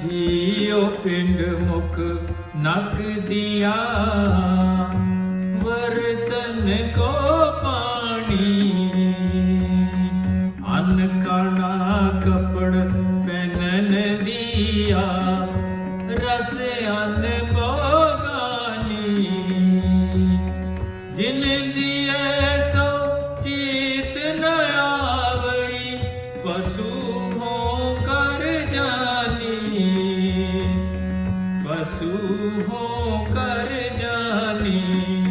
ਜੀਉ ਪਿੰਡ ਮੁਖ ਨਕ ਦਿਆ। ਵਰਤਨ ਕੋ ਪਾਣੀ ਅਨ ਖਾਣਾ ਕਪੜ वसू हो कर जानी।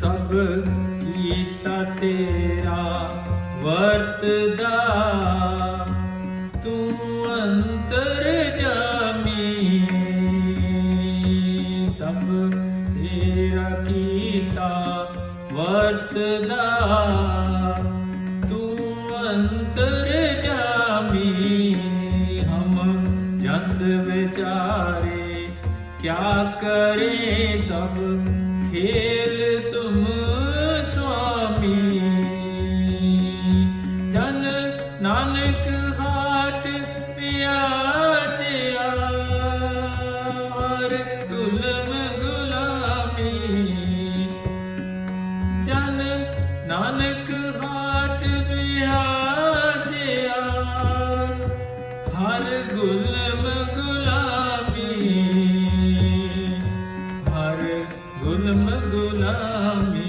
ਸਭ ਕੀਤਾ ਤੇਰਾ ਵਰਤਦਾ। ਤੂੰ ਅੰਤਰ ਜਾਮੀ। ਸਭ ਤੇਰਾ ਕੀਤਾ ਵਰਤਦਾ। ਤੂੰ ਅੰਤਰ ਜਾਮੀ। ਹਮ ਜੰਦ ਵਿਚਾਰੇ ਕਿਆ ਕਰੇ ਸਭ खेल तुम स्वामी जन नानक हाट प्याचिया और गुलम गुलामी जन नानक हाट प्याचिया हर गुलम गुलामी हर गुलम गुलामी